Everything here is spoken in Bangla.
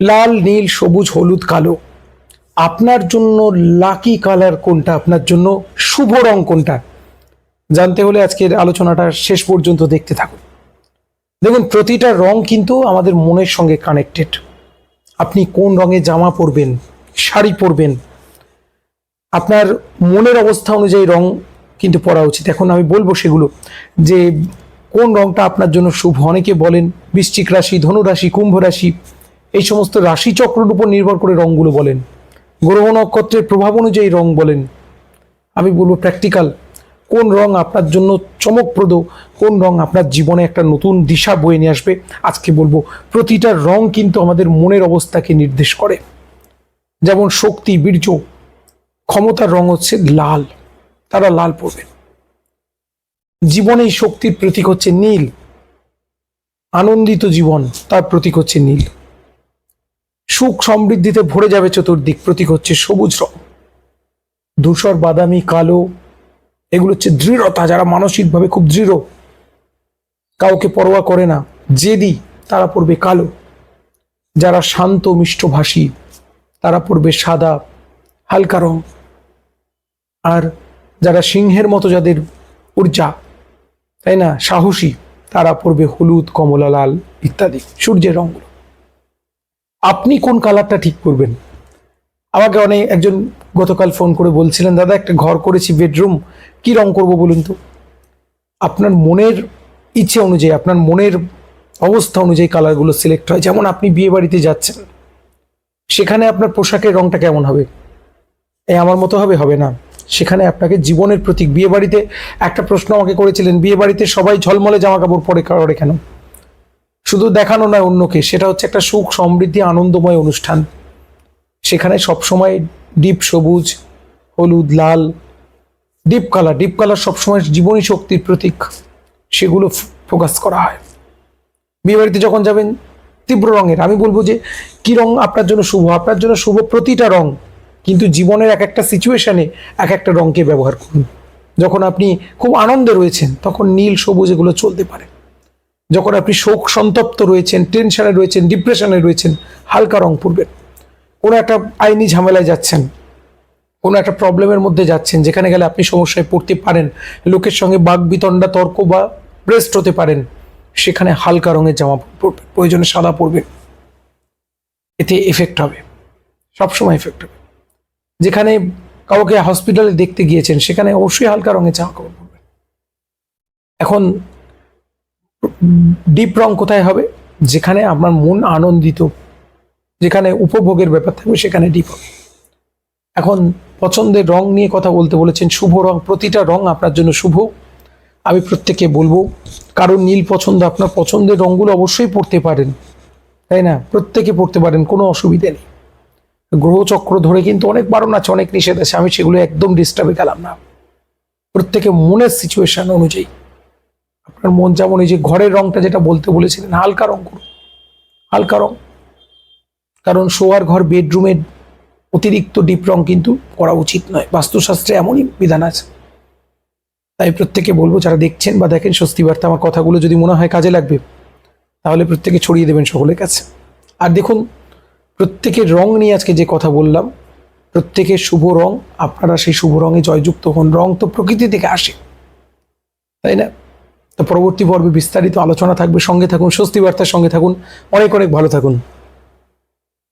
লাল, নীল, সবুজ, হলুদ, কালো। আপনার জন্য লাকি কালার কোনটা? আপনার জন্য শুভ রং কোনটা? জানতে হলে আজকের আলোচনাটা শেষ পর্যন্ত দেখতে থাকুন। দেখুন, প্রতিটা রং কিন্তু আমাদের মনের সঙ্গে কানেক্টেড আপনি কোন রঙে জামা পরবেন, শাড়ি পরবেন, আপনার মনের অবস্থা অনুযায়ী রং কিন্তু পরা উচিত। এখন আমি বলব সেগুলো, যে কোন রংটা আপনার জন্য শুভ? অনেকে বলেন বৃশ্চিক রাশি, ধনুরাশি, কুম্ভ রাশি এই সমস্ত রাশি চক্রের উপর নির্ভর করে রঙগুলো বলেন। গ্রহ নক্ষত্রের প্রভাব অনুযায়ী রং বলেন। আমি বলব প্র্যাকটিক্যাল কোন রং আপনার জন্য চমকপ্রদ, কোন রং আপনার জীবনে একটা নতুন দিশা বয়ে নিয়ে আসবে। আজকে বলব, প্রতিটা রং কিন্তু আমাদের মনের অবস্থাকে নির্দেশ করে। যেমন শক্তি, বীর্য, ক্ষমতার রং হচ্ছে লাল, তারা লাল পড়বেন জীবনে শক্তির প্রতীক হচ্ছে নীল। আনন্দিত জীবন, তার প্রতীক হচ্ছে নীল। সুখ সমৃদ্ধিতে ভরে যাবে চতুর্দিক। প্রতীক হচ্ছে সবুজ রং। ধূসর, বাদামি, কালো, এগুলো হচ্ছে দৃঢ়তা। যারা মানসিকভাবে খুব দৃঢ়, কাউকে পরোয়া করে না, জেদি, তারা পড়বে কালো। যারা শান্ত, মিষ্টভাষী, তারা পড়বে সাদা, হালকা রং। আর যারা সিংহের মতো যাদের ঊর্জা, তাই না? সাহসী, তারা পড়বে হলুদ, কমলা, লাল ইত্যাদি, সূর্যের রঙগুলো আপনি কোন কালারটা ঠিক করবেন? আমাকে অনেক একজন গতকাল ফোন করে বলছিলেন, দাদা, একটা ঘর করেছি, বেডরুম, কি রং করব বলুন তো? আপনার মনের ইচ্ছে অনুযায়ী, আপনার মনের অবস্থা অনুযায়ী কালারগুলো সিলেক্ট হয়। যেমন আপনি বিয়ে বাড়িতে যাচ্ছেন, সেখানে আপনার পোশাকের রংটা কেমন হবে? এই আমার মতো হবে? হবে না। সেখানে আপনাকে জীবনের প্রতীক, বিয়ে বাড়িতে একটা প্রশ্ন আমাকে করেছিলেন, বিয়ে বাড়িতে সবাই ঝলমলে জামা কাপড় পরে করে কেন? শুধু দেখানো নয় অন্যকে, সেটা হচ্ছে একটা সুখ, সমৃদ্ধি, আনন্দময় অনুষ্ঠান। সেখানে সবসময় ডিপ সবুজ, হলুদ, লাল, ডিপ কালার ডিপ কালার সবসময় জীবনী শক্তির প্রতীক, সেগুলো ফোকাস করা হয়। বিয়েবাড়িতে যখন যাবেন, তীব্র রঙের, আমি বলব যে কি রং আপনার জন্য শুভ? আপনার জন্য শুভ প্রতিটা রং, কিন্তু জীবনের এক একটা সিচুয়েশনে এক একটা রঙকে ব্যবহার করুন। যখন আপনি খুব আনন্দে রয়েছেন, তখন নীল, সবুজ এগুলো চলতে পারে। যখন আপনি শোক সন্তপ্ত রয়েছেন টেনশনে রয়েছেন ডিপ্রেশনে রয়েছেন, হালকা রং পরবেন। কোনো একটা আইনি ঝামেলায় যাচ্ছেন, কোনো একটা প্রবলেমের মধ্যে যাচ্ছেন, যেখানে গেলে আপনি সমস্যায় পড়তে পারেন, লোকের সঙ্গে বাঘ বিতণ্ডা তর্ক বা ব্রেস্ট হতে পারেন, সেখানে হালকা রঙের জামা পরবেন, প্রয়োজনে সাদা পরবেন। এতে এফেক্ট হবে, সবসময় এফেক্ট হবে। যেখানে কাউকে হসপিটালে দেখতে গিয়েছেন, সেখানে অবশ্যই হালকা রঙের জামা কাপড় পরবেন। এখন ডিপ রং কোথায় হবে? যেখানে আপনার মন আনন্দিত, যেখানে উপভোগের ব্যাপার থাকবে, সেখানে ডিপ হবে এখন পছন্দের রং নিয়ে কথা বলতে বলেছেন, শুভ রং, প্রতিটা রং আপনার জন্য শুভ। আমি প্রত্যেককে বলব কারণ নীল পছন্দ আপনার পছন্দের রঙগুলো অবশ্যই পড়তে পারেন। তাই না? প্রত্যেকে পড়তে পারেন, কোনো অসুবিধে নেই। গ্রহচক্র ধরে কিন্তু অনেক বারণ আছে, অনেক নিষেধ আছে, আমি সেগুলো একদম ডিস্টার্বে গেলাম না। প্রত্যেকে মনের সিচুয়েশন অনুযায়ী। আপনার মন যেমন এই যে ঘরের রংটা যেটা বলতে বলেছিলেন, হালকা রং করুন। হালকা রং। কারণ শোয়ার ঘর, বেডরুমের অতিরিক্ত ডিপ রং কিন্তু করা উচিত নয়। বাস্তুশাস্ত্রে এমনই বিধান আছে। তাই প্রত্যেকে বলব, যারা দেখছেন বা দেখেন স্বস্তি বার্তা আমার কথাগুলো যদি মনে হয় কাজে লাগবে, তাহলে প্রত্যেকে ছড়িয়ে দেবেন সকলের কাছে। আর দেখুন, প্রত্যেকের রং নিয়ে আজকে যে কথা বললাম, প্রত্যেকের শুভ রং, আপনারা সেই শুভ রঙে জয়যুক্ত হন। রং তো প্রকৃতি থেকে আসে। তাই না? তো পরবর্তী পর্বে বিস্তারিত আলোচনা থাকবে। সঙ্গে থাকুন স্বস্তি বার্তার সঙ্গে থাকুন। অনেক অনেক ভালো থাকুন।